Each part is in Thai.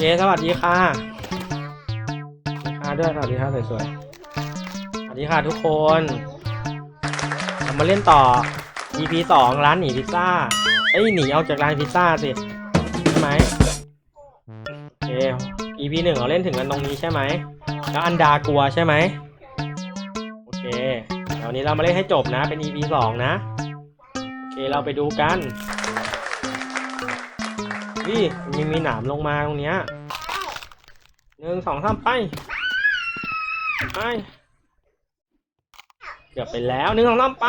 เคสวัสดีค่ะสวัสดีค่ะด้วยสวัสดีค่ะสวยๆสวัสดีค่ะทุกคนเรามาเล่นต่อ EP สองร้านหนีพิซซ่าเอ้ยหนีออกจากร้านพิซซ่าสิใช่ไหมโอเค EP หนึ่งเราเล่นถึงกันตรงนี้ใช่ไหมแล้วอันดากลัวใช่ไหมโอเคเดี๋ยววนนี้เรามาเล่นให้จบนะเป็น EP สองนะโอเคเราไปดูกัน วิมีมีหนามลงมาตรงเนี้ยหนึ่งสองสามไปไปเกือบไปแล้วหนึ่งสองสามไป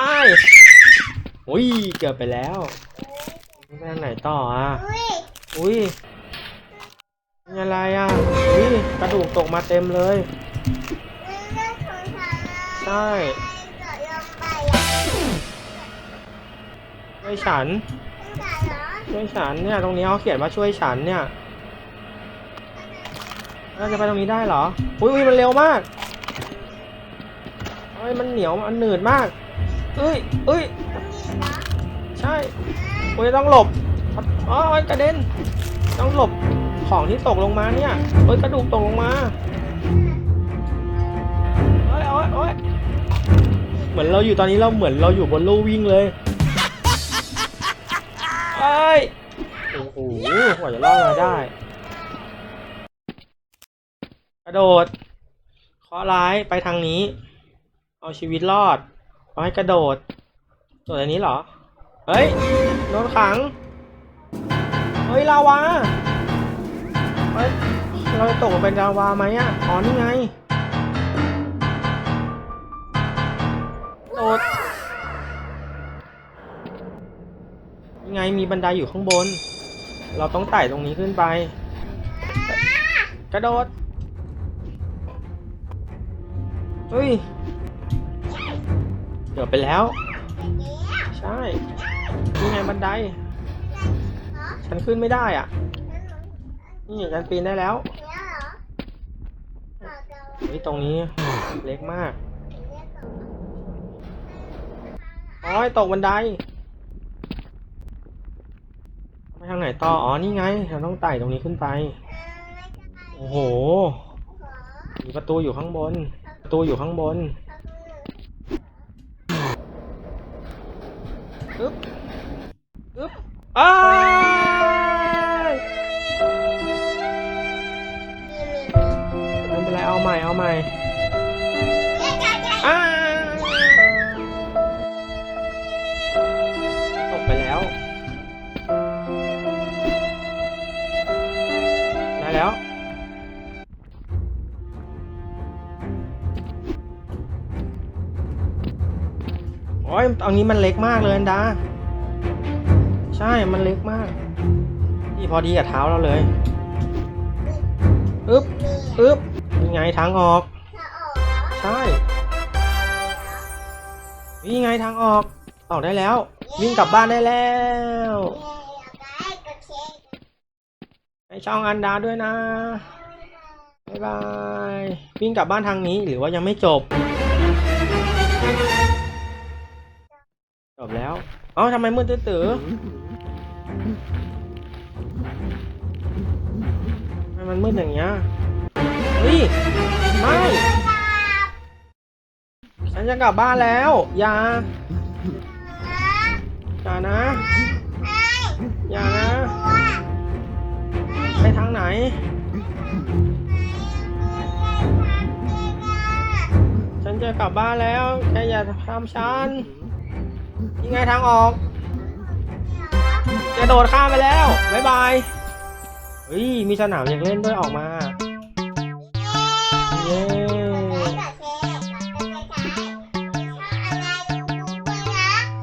อุ้ยเกือบไปแล้วไปทางไหนต่ออะอุ้ยนี่อะไรอะอุ้ยกระดูกตกมาเต็มเลยใช่ช่วยฉัน ช่วยฉันเนี่ย ตรงนี้เขาเขียนว่าช่วยฉันเนี่ยเราจะไปตรงนี้ได้เหรอ อุ้ยมันเร็วมากเอ้ยมันเหนียวมันหนืดมาก เอ้ยเอ้ยใช่อุ้ยต้องหลบ อ๋อยกระเด็น ต้องหลบของที่ตกลงมาเนี่ยเอ้ยกระดูกตกลงมาโอ้ยโอ้ยโอ้ยเหมือนเราอยู่ตอนนี้เราเหมือนเราอยู่บนลู่วิ่งเลย เอ้โอ้โหกว่าจะรอดมาได้ กระโดดเคาะร้ายไปทางนี้ เอาชีวิตรอดขอให้กระโดดตัวอันนี้เหรอ เฮ้ยโดนขัง เฮ้ยลาวาเฮ้ยเราจะตกเป็นลาวาไหมอะอ๋อนี่ไง ไงมีบันไดอยู่ข้างบน เราต้องไต่ตรงนี้ขึ้นไป กระโดด เฮ้ยเกือบไปแล้ว ใช่นี่ไงบันได ฉันขึ้นไม่ได้อะ นี่ฉันปีนได้แล้วเฮ้ยตรงนี้เล็กมาก โอ้ยตกบันได ทางไหนต่อ อ๋อ นี่ไง เราต้องไต่ตรงนี้ขึ้นไป โอ้โห มีประตูอยู่ข้างบน ประตูอยู่ข้างบนอึ๊บอึ๊บอ้ายไม่เป็นไร เอาใหม่ เอาใหม่อ้า แล้ว โอ้ยตรงนี้มันเล็กมากเลยอันดา ใช่ มันเล็กมาก นี่พอดีกับเท้าเราเลย อึ๊บ อึ๊บนี่ไงทางออก ใช่ นี่ไงทางออก ออกได้แล้ว วิ่งกลับบ้านได้แล้ว ให้ช่องอันดาด้วยนะบ๊ายบายวิ่งกลับบ้านทางนี้หรือว่ายังไม่จบ จบแล้วเอ้าทำไมมืดตื้อทำไมมันมืดอย่างเงี้ยเฮ้ยไม่ฉันจะกลับบ้านแล้วอย่าอย่านะอย่านะ ฉันจะกลับบ้านแล้วแกอย่าทำฉันยังไงทางออก จะโดดข้ามไปแล้วบ๊ายบายเฮ้ยมีสนามอยากเล่นด้วยออกมาเย้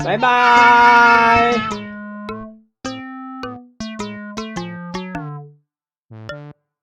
บ๊ายบาย